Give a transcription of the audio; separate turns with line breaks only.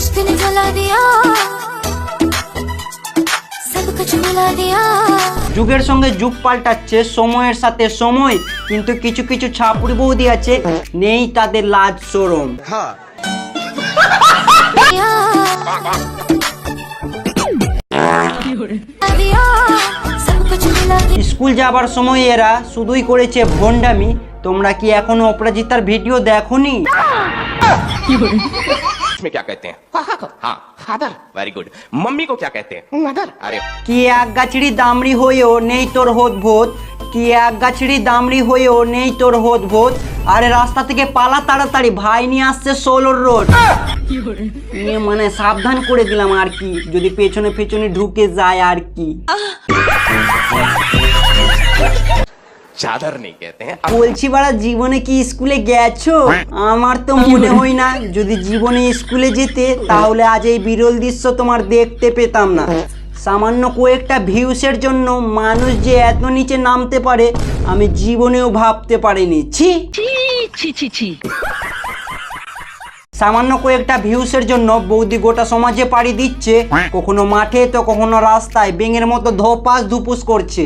इश्क ने जला दिया सब कुछ मिला दिया
যুগের সঙ্গে যুগ পাল্টাচ্ছে সময়ের সাথে সময় কিন্তু কিছু কিছু ছাপুরি বৌদি আছে নেই তাদের লাজ সরম
दिया दिया सब कुछ मिला दिया
স্কুল যাবার সময় এরা শুধুই করেছে ভণ্ডামি তোমরা কি এখনো অপরাজিতার ভিডিও দেখোনি
इसमें क्या कहते हैं हाँ फादर वेरी गुड मम्मी को क्या कहते हैं मदर अरे
কি এক গাছড়ি দামড়ি হয়েও নেই তোর হোদ ভোদ কি এক গাছড়ি দামড়ি হয়েও নেই তোর হোদ ভোদ আরে রাস্তা থেকে পালা তাড়াতাড়ি ভাই নিয়ে আসছে ষোলোর রোড নিয়ে মানে সাবধান করে দিলাম আর কি যদি পেছনে পেছনে ঢুকে যায় আর কি
চাদর নেই কেতে
বলছি বাড়া জীবনে কি স্কুলে গেছো? আমার তো মনে হয় না যদি জীবনে স্কুলে যেতে তাহলে আজ এই বিরল দৃশ্য তোমার দেখতে পেতাম না। সামান্য কয়েকটা ভিউসের জন্য মানুষ যে এত নিচে নামতে পারে আমি জীবনেও ভাবতে পারিনি। ছি! ছি ছি ছি সামান্য কয়েকটা ভিউসের জন্য বৌদি গোটা সমাজে পাড়ি দিচ্ছে। হ্যাঁ। কখনো মাঠে তো কখনো রাস্তায় বেঙের মতো ধোপাস ধুপুস করছে।